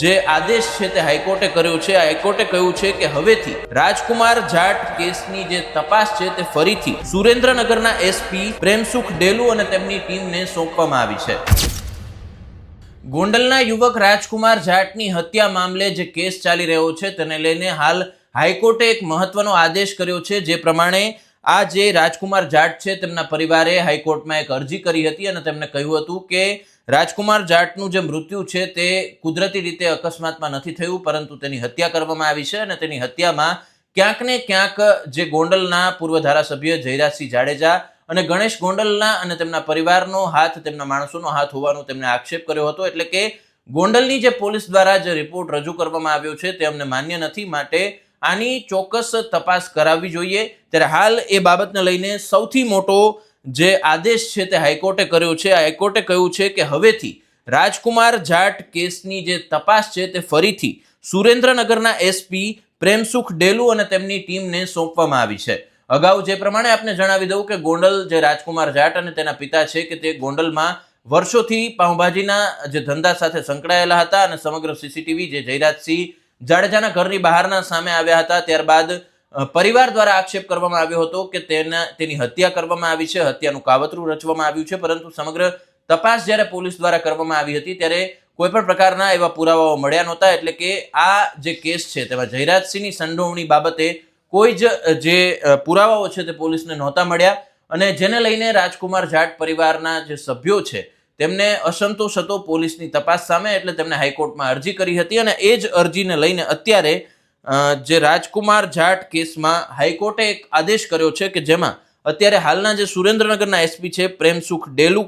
જે આદેશ છે તે હાઈકોર્ટે કર્યો છે. હાઈકોર્ટે કહ્યું છે કે હવેથી રાજકુમાર જાટ કેસની જે તપાસ છે તે ફરીથી સુરેન્દ્રનગરના એસપી પ્રેમસુખ ડેલુ અને તેમની ટીમને સોંપવામાં આવી છે. ગોંડલના યુવક રાજકુમાર જાટની હત્યા મામલે જે કેસ ચાલી રહ્યો છે તેને લઈને હાલ હાઈકોર્ટે એક મહત્વનો આદેશ કર્યો છે. જે પ્રમાણે આ જે રાજકુમાર જાટ છે, તેમના પરિવારે હાઈકોર્ટમાં એક અરજી કરી હતી અને તેમને કહ્યું હતું કે રાજકુમાર જાટનું જે મૃત્યુ છે, તે કુદરતી રીતે અકસ્માતમાં નથી થયું, પરંતુ તેની હત્યા કરવામાં આવી છે અને તેની હત્યામાં ક્યાંક ને ક્યાંક જે ગોંડલના પૂર્વ ધારાસભ્ય જયરાજસિંહ જાડેજા અને ગણેશ ગોંડલના અને તેમના પરિવારનો હાથ, તેમના માણસોનો હાથ હોવાનો તેમણે આક્ષેપ કર્યો હતો. એટલે કે ગોંડલની જે પોલીસ દ્વારા જે રિપોર્ટ રજૂ કરવામાં આવ્યો છે, તે અમને માન્ય નથી, માટે આની ચોક્કસ તપાસ કરાવવી જોઈએ. ત્યારે હાલ એ બાબતને લઈને સૌથી મોટો જે આદેશ છે તે હાઈકોર્ટે કર્યો છે. હાઈકોર્ટે કહ્યું છે કે હવેથી રાજકુમાર જાટ કેસની જે તપાસ છે તે ફરીથી સુરેન્દ્રનગરના એસપી પ્રેમસુખ ડેલુ અને તેમની ટીમને સોંપવામાં આવી છે. અગાઉ જે પ્રમાણે આપને જણાવી દઉં કે ગોંડલ જે રાજકુમાર જાટ અને તેના પિતા છે કે તે ગોંડલમાં વર્ષોથી પાઉંભાજીના જે ધંધા સાથે સંકળાયેલા હતા અને સમગ્ર સીસીટીવી જે જયરાજસિંહ જાડેજાના ઘરની બહારના સામે આવ્યા હતા. ત્યારબાદ પરિવાર દ્વારા આક્ષેપ કરવામાં આવ્યો હતો કે તેના, તેની હત્યા કરવામાં આવી છે. હત્યાનું કાવતરું રચવામાં આવ્યું છે. પરંતુ સમગ્ર તપાસ જ્યારે પોલીસ દ્વારા કરવામાં આવી હતી, ત્યારે કોઈ પણ પ્રકારના એવા પુરાવાઓ મળ્યા નહોતા. એટલે કે આ જે કેસ છે, તેમાં જયરાજસિંહની સંડોવણી બાબતે કોઈ જ જે પુરાવાઓ છે, તે પોલીસને નહોતા મળ્યા. અને જેને લઈને રાજકુમાર જાટ પરિવારના જે સભ્યો છે તેમને અસંતોષ હતો પોલીસની તપાસ સામે, એટલે તેમણે હાઈકોર્ટમાં અરજી કરી હતી અને એ જ અરજીને લઈને અત્યારે જે રાજકુમાર જાટ કેસમાં હાઈકોર્ટે એક આદેશ કર્યો છે કે જેમાં અત્યારે હાલના જે સુરેન્દ્રનગરના એસપી છે પ્રેમસુખ ડેલુ,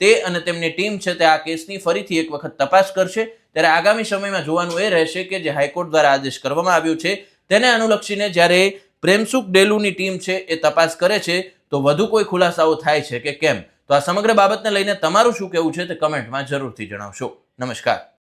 તે અને તેમની ટીમ છે તે આ કેસની ફરીથી એક વખત તપાસ કરશે. ત્યારે આગામી સમયમાં જોવાનું એ રહેશે કે જે હાઈકોર્ટ દ્વારા આદેશ કરવામાં આવ્યો છે, તેને અનુલક્ષીને જ્યારે પ્રેમસુખ ડેલુની ટીમ છે એ તપાસ કરે છે, તો વધુ કોઈ ખુલાસાઓ થાય છે કે કેમ? તો આ સમગ્ર બાબતને લઈને તમારું શું કહેવું છે તે કમેન્ટમાં જરૂરથી જણાવશો. નમસ્કાર.